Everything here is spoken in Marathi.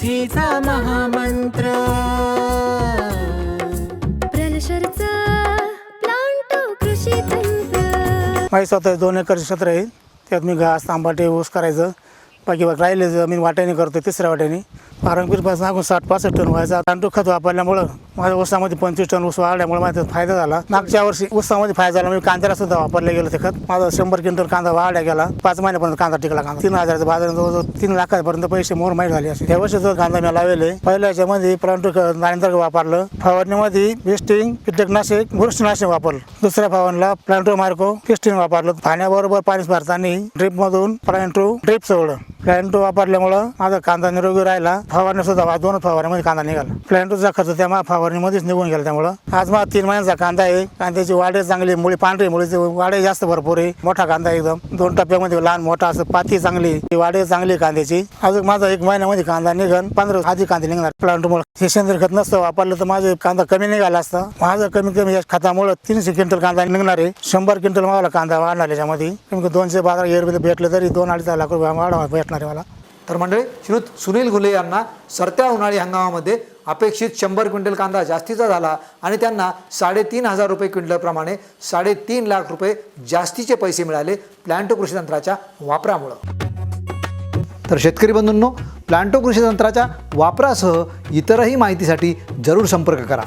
शेतीचा महामंत्र. प्रलशरचा प्लांटो कृषी तंत्र. माझे स्वतः दोन एकर क्षेत्र आहे. त्यात मी घास तांबाटे ऊस करायचं. बाकी बाकी राहिले जमीन वाट्याने करतो तिसऱ्या वाट्याने. पारंपरिकपासून नागून आपण साठ पासष्ट टन व्हायचा. तांडू खत वापरल्यामुळं माझ्या ऊसामध्ये पंचवीस टन ऊस वाढल्यामुळे माझा फायदा झाला. मागच्या वर्षी ऊसामध्ये फायदा झाला म्हणजे कांद्याला सुद्धा वापरलं गेलं ते खत. माझा शंभर क्विंटल कांदा वाढल्या गेला. पाच महिन्यापर्यंत कांदा टिकला कांदा. तीन हजाराचा बाजार जवळजवळ तीन लाखापर्यंत पैसे मोर माहीत झाले असे. त्या वर्षी जो कांदा मी लावले पहिल्या याच्यामध्ये परंतु नारेंद्र वापरलं. फवारणीमध्ये वेस्टिंग कीटकनाशक बुरशीनाशक वापरलं. दुसऱ्या फवारणीला प्लांटो मार्को किस्टिन वापरलं. पाण्याबरोबर पाणी भरताना ड्रीप मधून प्लांटो ड्रीप सोडलं. प्लॅन्टो वापरल्यामुळं माझा कांदा निरोगी राहिला. फवारणी सुद्धा वा- दोन फवारणीमध्ये कांदा निघाला. प्लांटोचा खर्च त्या फवारणीमध्येच निघून गेला त्यामुळं. आज मला तीन महिन्याचा कांदा आहे कांद्याची वाढे चांगली. मुळी पांढरी मुळी वाढे जास्त भरपूर आहे. मोठा कांदा एकदम. दोन टप्प्यामध्ये लहान मोठा असं पाती चांगली. ती वाढे चांगली आहे कांद्याची. अजून माझा एक महिन्यामध्ये कांदा निघन. पंधरा आधी कांदे निघणार. प्लांटमुळे हे सेंद्रिय खत नसतं वापरलं तर माझं कांदा कमी निघाला असता. माझं कमीत कमी या खतामुळे तीनशे क्विंटल कांदा निघणार आहे. शंभर क्विंटल मला कांदा वाढणार याच्यामध्ये. कमी दोनशे दोनशे बाजार रुपये भेटले तरी दोन अडीच लाख रुपये वाढ भेटणार आहे तर मंडळी श्रीयुत सुनील घुले यांना सरत्या उन्हाळी हंगामामध्ये अपेक्षित शंभर क्विंटल कांदा जास्तीचा झाला आणि त्यांना साडेतीन हजार रुपये क्विंटलप्रमाणे साडेतीन लाख रुपये जास्तीचे पैसे मिळाले प्लॅन्टो कृषी तंत्राच्या वापरामुळं. तर शेतकरी बंधूंनो प्लॅन्टो कृषी तंत्राच्या वापरासह इतरही माहितीसाठी जरूर संपर्क करा.